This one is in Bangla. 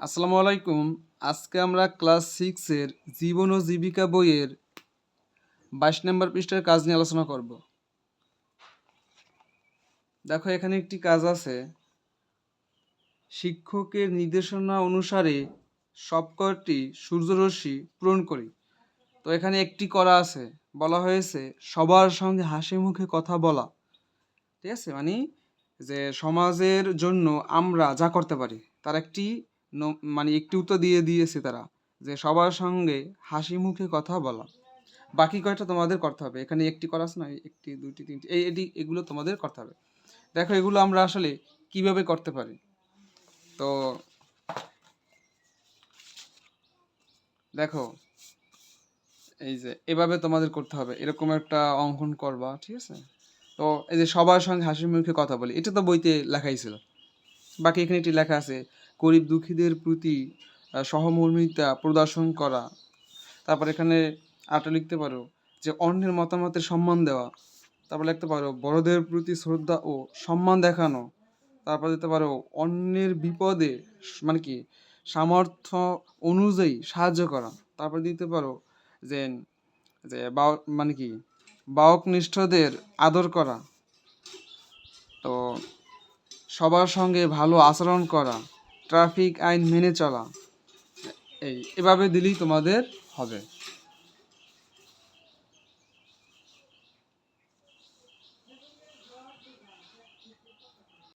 আসসালামু আলাইকুম। আজকে আমরা ক্লাস সিক্সের জীবন ও জীবিকা বইয়ের বাইশ নম্বর পৃষ্ঠার কাজ নিয়ে আলোচনা করব। দেখো, এখানে একটি কাজ আছে। শিক্ষকের নির্দেশনা অনুসারে সবকটি সূর্যরশ্মি পূরণ করি। তো এখানে একটি করা আছে। বলা হয়েছে, সবার সঙ্গে হাসি মুখে কথা বলা। ঠিক আছে? মানে যে সমাজের জন্য আমরা যা করতে পারি, তার একটি মানে একটি উত্তর দিয়ে দিয়েছে তারা, যে সবার সঙ্গে হাসি মুখে কথা বলা। বাকি কয়টা তোমাদের করতে হবে? এখানে একটি করা আছে না, একটি দুইটি তিনটি, এই, এটি, এগুলো তোমাদের করতে হবে। দেখো, এগুলো আমরা আসলে কীভাবে করতে পারি? তো দেখো, এই যে, এভাবে তোমাদের করতে হবে। এরকম একটা অঙ্কন করবা, ঠিক আছে? তো এই যে সবার সঙ্গে হাসি মুখে কথা বলি, এটা তো বইতে লেখাই ছিল। বাকি এখানে একটি লেখা আছে, গরিব দুঃখীদের প্রতি সহমর্মিতা প্রদর্শন করা। তারপর এখানে আরটা লিখতে পারো, যে অন্যের মতামতের সম্মান দেওয়া। তারপর লিখতে পারো, বড়দের প্রতি শ্রদ্ধা ও সম্মান দেখানো। তারপর দিতে পারো, অন্যের বিপদে মানে কি, সামর্থ্য অনুযায়ী সাহায্য করা। তারপর দিতে পারো, যে যে মানে কি বাহকনিষ্ঠদের আদর করা। সবার সঙ্গে ভালো আচরণ করা ট্রাফিক আইন মেনে চলা। এই এভাবে দিলেই তোমাদের হবে।